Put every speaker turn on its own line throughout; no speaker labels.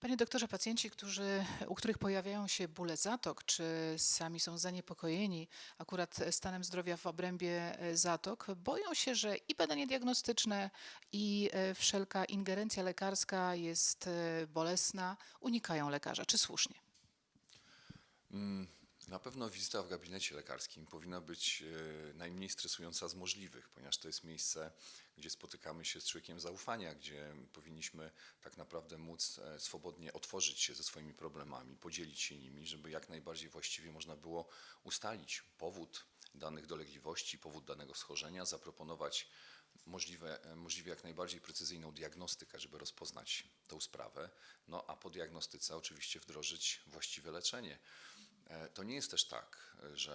Panie doktorze, pacjenci, którzy, u których pojawiają się bóle zatok, czy sami są zaniepokojeni akurat stanem zdrowia w obrębie e, zatok, boją się, że i badanie diagnostyczne, i e, wszelka ingerencja lekarska jest e, bolesna, unikają lekarza. Czy słusznie?
Na pewno wizyta w gabinecie lekarskim powinna być e, najmniej stresująca z możliwych, ponieważ to jest miejsce, gdzie spotykamy się z człowiekiem zaufania, gdzie powinniśmy tak naprawdę móc e, swobodnie otworzyć się ze swoimi problemami, podzielić się nimi, żeby jak najbardziej właściwie można było ustalić powód danych dolegliwości, powód danego schorzenia, zaproponować możliwe, e, możliwie jak najbardziej precyzyjną diagnostykę, żeby rozpoznać tą sprawę, no a po diagnostyce oczywiście wdrożyć właściwe leczenie. E, To nie jest też tak, że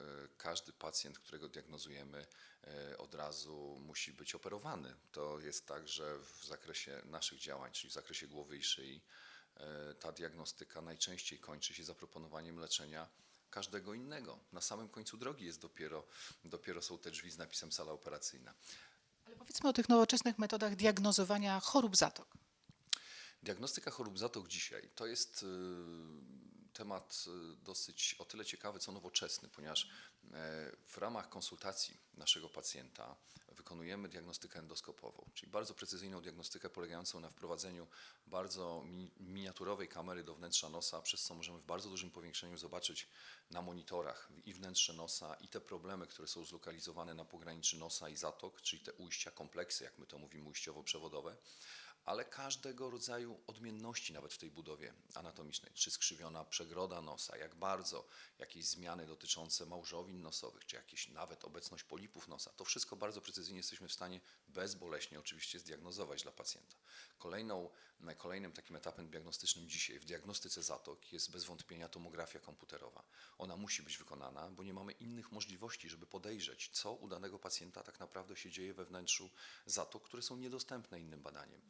e, każdy pacjent, którego diagnozujemy, e, od razu musi być operowany. To jest tak, że w zakresie naszych działań, czyli w zakresie głowy i szyi, ta diagnostyka najczęściej kończy się zaproponowaniem leczenia każdego innego. Na samym końcu drogi jest dopiero, dopiero są te drzwi z napisem sala operacyjna.
Ale powiedzmy o tych nowoczesnych metodach diagnozowania chorób zatok.
Diagnostyka chorób zatok dzisiaj to jest y, temat y, dosyć o tyle ciekawy, co nowoczesny, ponieważ e, w ramach konsultacji naszego pacjenta wykonujemy diagnostykę endoskopową, czyli bardzo precyzyjną diagnostykę polegającą na wprowadzeniu bardzo mi- miniaturowej kamery do wnętrza nosa, przez co możemy w bardzo dużym powiększeniu zobaczyć na monitorach i wnętrze nosa i te problemy, które są zlokalizowane na pograniczy nosa i zatok, czyli te ujścia, kompleksy, jak my to mówimy, ujściowo-przewodowe ale każdego rodzaju odmienności nawet w tej budowie anatomicznej, czy skrzywiona przegroda nosa, jak bardzo, jakieś zmiany dotyczące małżowin nosowych, czy jakieś nawet obecność polipów nosa, to wszystko bardzo precyzyjnie jesteśmy w stanie bezboleśnie oczywiście zdiagnozować dla pacjenta. Kolejną, kolejnym takim etapem diagnostycznym dzisiaj w diagnostyce zatok jest bez wątpienia tomografia komputerowa. Ona musi być wykonana, bo nie mamy innych możliwości, żeby podejrzeć, co u danego pacjenta tak naprawdę się dzieje we wnętrzu zatok, które są niedostępne innym badaniem.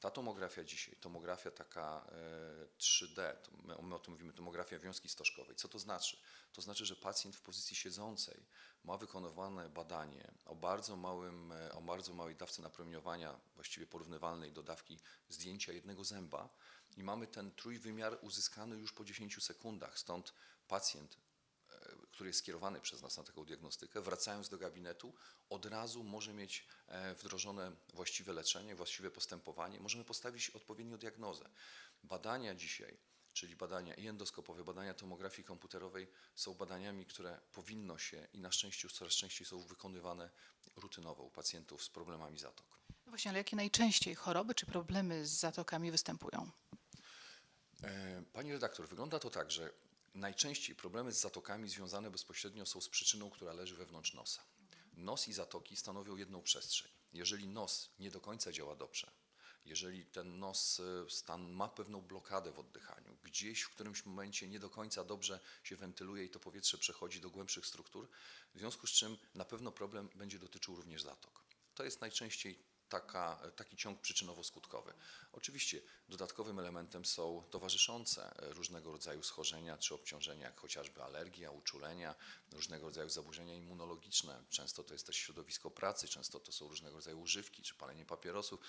Ta tomografia dzisiaj, tomografia taka e, 3D, to my, my o tym mówimy tomografia wiązki stożkowej. Co to znaczy? To znaczy, że pacjent w pozycji siedzącej ma wykonywane badanie o bardzo, małym, e, o bardzo małej dawce napromieniowania, właściwie porównywalnej do dawki zdjęcia jednego zęba i mamy ten trójwymiar uzyskany już po 10 sekundach. Stąd pacjent e, który jest skierowany przez nas na taką diagnostykę, wracając do gabinetu, od razu może mieć e, wdrożone właściwe leczenie, właściwe postępowanie, możemy postawić odpowiednią diagnozę. Badania dzisiaj, czyli badania i endoskopowe, badania tomografii komputerowej są badaniami, które powinno się i na szczęście już coraz częściej są wykonywane rutynowo u pacjentów z problemami zatok.
No właśnie, ale jakie najczęściej choroby czy problemy z zatokami występują?
E, Pani redaktor, wygląda to tak, że najczęściej problemy z zatokami związane bezpośrednio są z przyczyną, która leży wewnątrz nosa. Nos i zatoki stanowią jedną przestrzeń. Jeżeli nos nie do końca działa dobrze, jeżeli ten nos e, stan ma pewną blokadę w oddychaniu, gdzieś w którymś momencie nie do końca dobrze się wentyluje i to powietrze przechodzi do głębszych struktur, w związku z czym na pewno problem będzie dotyczył również zatok. To jest najczęściej taka, taki ciąg przyczynowo-skutkowy. Oczywiście dodatkowym elementem są towarzyszące e, różnego rodzaju schorzenia czy obciążenia, jak chociażby alergia, uczulenia, różnego rodzaju zaburzenia immunologiczne. Często to jest też środowisko pracy, często to są różnego rodzaju używki czy palenie papierosów.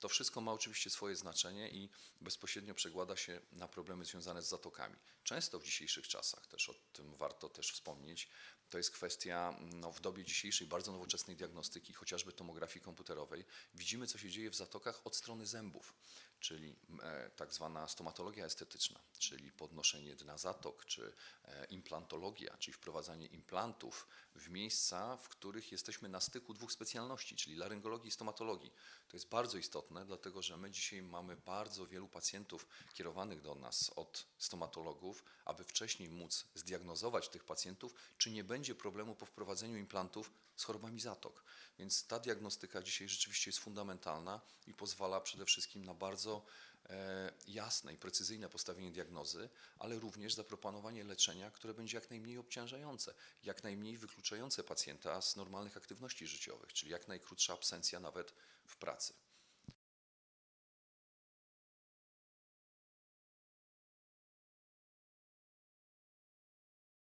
To wszystko ma oczywiście swoje znaczenie i bezpośrednio przekłada się na problemy związane z zatokami. Często w dzisiejszych czasach, też o tym warto też wspomnieć, to jest kwestia no, w dobie dzisiejszej bardzo nowoczesnej diagnostyki, chociażby tomografii komputerowej. Widzimy, co się dzieje w zatokach od strony zębów, czyli e, tak zwana stomatologia estetyczna, czyli podnoszenie dna zatok, czy e, implantologia, czyli wprowadzanie implantów w miejsca, w których jesteśmy na styku dwóch specjalności, czyli laryngologii i stomatologii. To jest bardzo istotne, dlatego że my dzisiaj mamy bardzo wielu pacjentów kierowanych do nas od stomatologów, aby wcześniej móc zdiagnozować tych pacjentów, czy nie będzie problemu po wprowadzeniu implantów z chorobami zatok. Więc ta diagnostyka dzisiaj rzeczywiście jest fundamentalna i pozwala przede wszystkim na bardzo e, jasne i precyzyjne postawienie diagnozy, ale również zaproponowanie leczenia, które będzie jak najmniej obciążające, jak najmniej wykluczające pacjenta z normalnych aktywności życiowych, czyli jak najkrótsza absencja nawet w pracy.